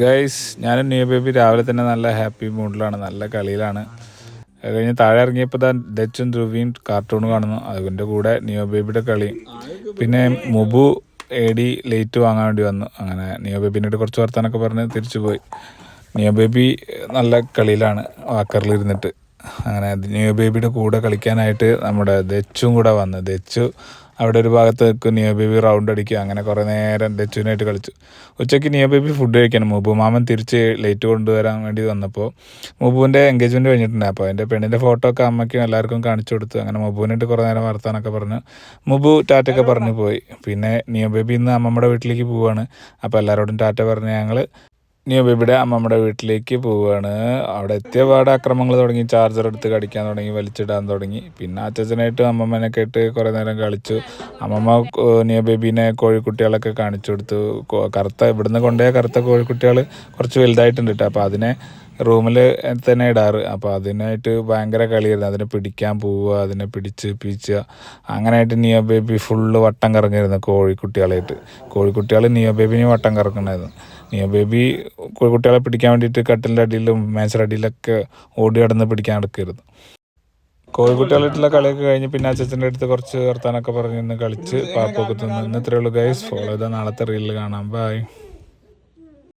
Guys ഞാനും new baby രാവിലെ തന്നെ നല്ല ഹാപ്പി മൂഡിലാണ് നല്ല കളിയിലാണ്. കഴിഞ്ഞ് താഴെ ഇറങ്ങിയപ്പോൾ താൻ ഡച്ചും ധ്രുവിയും കാർട്ടൂൺ കാണുന്നു. അതിന്റെ കൂടെ ന്യൂ ബേബിയുടെ കളി. പിന്നെ മുബു എ ഡി ലേറ്റ് വാങ്ങാൻ വേണ്ടി വന്നു. അങ്ങനെ നിയോ ബേബിനോട് കുറച്ച് വർത്താനൊക്കെ പറഞ്ഞ് തിരിച്ചു പോയി. നിയോ ബേബി നല്ല കളിയിലാണ് വാക്കറിലിരുന്നിട്ട് അങ്ങനെ ന്യൂ ബേബിയുടെ കൂടെ കളിക്കാനായിട്ട് നമ്മുടെ ദച്ചും കൂടെ വന്നു. ദച്ചു അവിടെ ഒരു ഭാഗത്ത് നിൽക്കും. നിയോ ബേബി റൗണ്ട് അടിക്കുക. അങ്ങനെ കുറേ നേരം ദച്ചുവിനായിട്ട് കളിച്ചു. ഉച്ചയ്ക്ക് നിയോ ബേബി ഫുഡ് കഴിക്കണം. മുബു മാമൻ തിരിച്ച് ലേറ്റ് കൊണ്ടുവരാൻ വേണ്ടി വന്നപ്പോൾ മുബുവിന്റെ എൻഗേജ്മെന്റ് കഴിഞ്ഞിട്ടുണ്ട്. അപ്പോൾ അതിന്റെ പെണ്ണിന്റെ ഫോട്ടോ ഒക്കെ അമ്മയ്ക്കും എല്ലാവർക്കും കാണിച്ചു കൊടുത്തു. അങ്ങനെ മുബുവിനായിട്ട് കുറേ നേരം വർത്താനൊക്കെ പറഞ്ഞു. മുബു ടാറ്റൊക്കെ പറഞ്ഞു പോയി. പിന്നെ നിയോ ബേബി ഇന്ന് അമ്മമ്മയുടെ വീട്ടിലേക്ക് പോവുകയാണ് അപ്പോൾ എല്ലാവരോടും ടാറ്റ പറഞ്ഞ് ഞങ്ങൾ നിയോ ബേബിയുടെ അമ്മമ്മയുടെ വീട്ടിലേക്ക് പോവുകയാണ് അവിടെ എത്തിയ പാടെ അക്രമങ്ങൾ തുടങ്ങി. ചാർജർ എടുത്ത് കടിക്കാൻ തുടങ്ങി വലിച്ചിടാൻ തുടങ്ങി. പിന്നെ അച്ഛനായിട്ട് അമ്മമ്മനെ കേട്ട് കുറേ നേരം കളിച്ചു. അമ്മമ്മ നിയ ബേബീനെ കോഴിക്കുട്ടികളൊക്കെ കാണിച്ചു കൊടുത്തു. കറുത്ത ഇവിടുന്ന് കൊണ്ടുപോയ കറുത്ത കോഴിക്കുട്ടികൾ കുറച്ച് വലുതായിട്ടുണ്ട് കേട്ടോ അപ്പോൾ അതിനെ റൂമിൽ തന്നെ ഇടാറ്. അപ്പോൾ അതിനായിട്ട് ഭയങ്കര കളിയായിരുന്നു. അതിനെ പിടിക്കാൻ പോവുക അതിനെ പിടിച്ച് പീച്ചുക. അങ്ങനെയായിട്ട് നിയോ ബേബി ഫുള്ള് വട്ടം കറങ്ങിയിരുന്നു കോഴിക്കുട്ടികളായിട്ട്. കോഴിക്കുട്ടികൾ നിയോ ബേബിനെ വട്ടം കറക്കണമായിരുന്നു നിയോ ബേബി കുട്ടികളെ പിടിക്കാൻ വേണ്ടിയിട്ട് കട്ടിലിന്റെ അടിയിലും മേച്ചിന്റെ അടിയിലൊക്കെ ഓടി നടന്ന് പിടിക്കാൻ നടക്കരുത്. കോഴിക്കുട്ടികളായിട്ടുള്ള കളിയൊക്കെ കഴിഞ്ഞ് പിന്നെ അച്ഛന്റെ അടുത്ത് കുറച്ച് വർത്താനൊക്കെ പറഞ്ഞ് നിന്ന് കളിച്ച് പാപ്പൊക്കെ തിന്ന്. ഇന്ന് ഇത്രയേ ഉള്ളൂ ഗൈസ് ഫോളോ ചെയ്താൽ നാളത്തെ റീലിൽ കാണാം. ബൈ